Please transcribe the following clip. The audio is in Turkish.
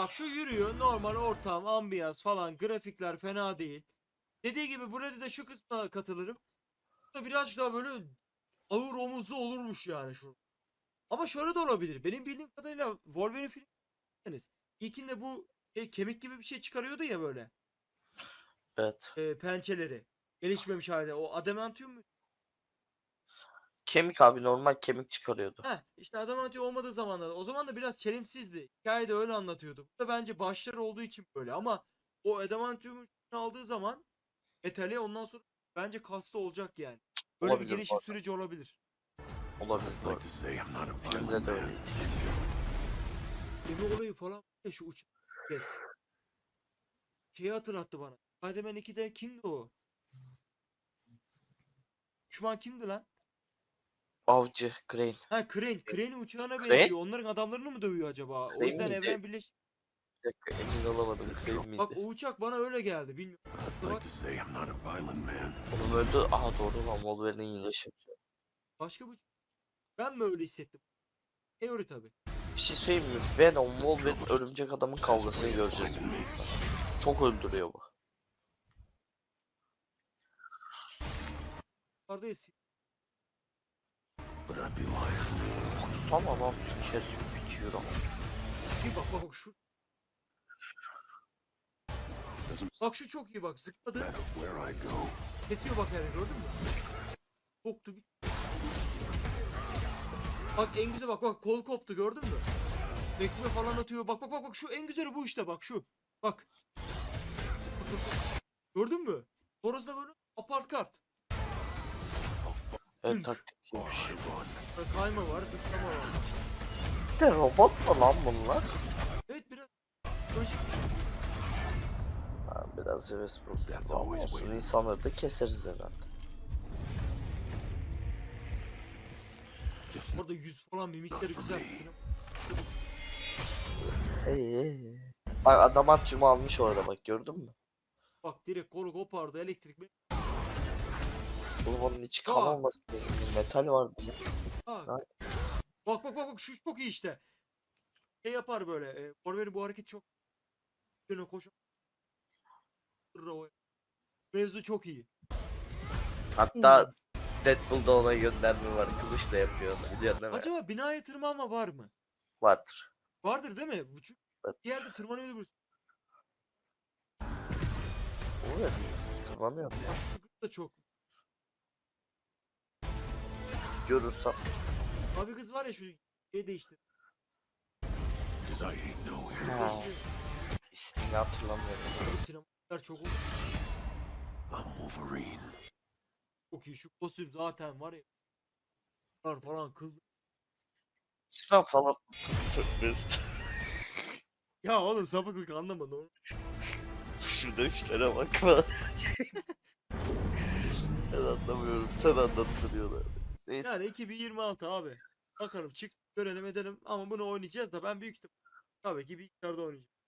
Bak şu yürüyor normal ortam, ambiyans falan grafikler fena değil. Dediği gibi burada da şu kısma katılırım. Burada Birazcık daha böyle ağır omuzlu olurmuş yani şu. Ama şöyle de olabilir. Benim bildiğim kadarıyla Wolverine filmi İlkinde bu şey, kemik gibi bir şey çıkarıyordu ya böyle. Evet. E, pençeleri. Gelişmemiş halde. O adamantium mu? Kemik abi normal kemik çıkarıyordu. Heh, işte adamantium olmadığı zamanlarda. O zaman da biraz çelimsizdi. Hikayede öyle anlatıyordu. Bu da bence başları olduğu için böyle ama o adamantiumu aldığı zaman metali ondan sonra bence kaslı olacak yani. Böyle Olabilir bir gelişim arada. süreci olabilir. Olabilir. Violent de öyleydi. Gemi olayı falan ya şu uçak. Evet. Şeyi hatırlattı bana. Spider-Man 2'de kimdi o? Düşman kimdi lan? Avcı, Crane. Ha Crane. Crane uçağına Crane? benziyor. Onların adamlarını mı dövüyor acaba? o Crane yüzden miydi? evren birleş. Bir dakika emin olamadım. Crane miydi? Bak o uçak bana öyle geldi. Bilmiyorum. I'd Bak like to say I'm not a violent man. Oğlum öldü. Aha doğru lan Wolverine'in iyileşimi. başka bir Ben mi öyle hissettim? Teori tabi. Bir şey söyleyeyim mi? Venom, Wolverine, Örümcek Adam'ın kavgasını göreceğiz. Çok öldürüyor bu. Yukarıdayız. Sana lan su kesiyor, biçiyor ama. Bir bak bak bak şu. Bak şu çok iyi bak. Zıpladı. Kesiyor bak yani gördün mü? Koptu bir. Bak en güzel bak bak kol koptu gördün mü? Tekme falan atıyor. Bak bak bak bak şu en güzeli bu işte bak şu. Bak. Gördün mü? Sonrasında böyle apart kart. Evet taktik şey. Kayma var, zıplama var. De robot mu lan bunlar? Evet biraz Lojik. Ha, biraz heves problemi That's ama always olsun. İnsanları da keseriz herhalde. Orada yüz falan mimikleri güzel. Hey, hey. Bak adamantium almış orada bak gördün mü? Bak direkt kolu kopardı elektrik. Oğlum onun içi kan Aa. olmasın lazım. Metal var bunun. Ha. Bak. Bak bak bak bak şu çok iyi işte. Şey yapar böyle. E, Wolverine bu hareket çok Yine koşu. Mevzu çok iyi. Hatta Deadpool'da ona gönderme var. Kılıçla yapıyor onu biliyorsun değil mi? Acaba binaya tırmanma var mı? Vardır. Vardır değil mi? Bu çünkü bir yerde tırmanıyordu bu. O ne? Tırmanıyor. Bak şu kız da çok. Görürsem. Abi kız var ya şu şey değişti. Ha, ismini hatırlamıyorum. Sinemalar çok I'm Wolverine. çok iyi. Şu kostüm zaten var ya. Var falan kıl. İsmen falan. Ya oğlum sapıklık anlamadım. oğlum. Şu dövüşlere bakma. ben anlamıyorum. Sen anlattırıyorlar. Neyse. Yani 2026 abi. Bakalım çık görelim edelim ama bunu oynayacağız da ben büyük ihtimal tabii ki bilgisayarda oynayacağım.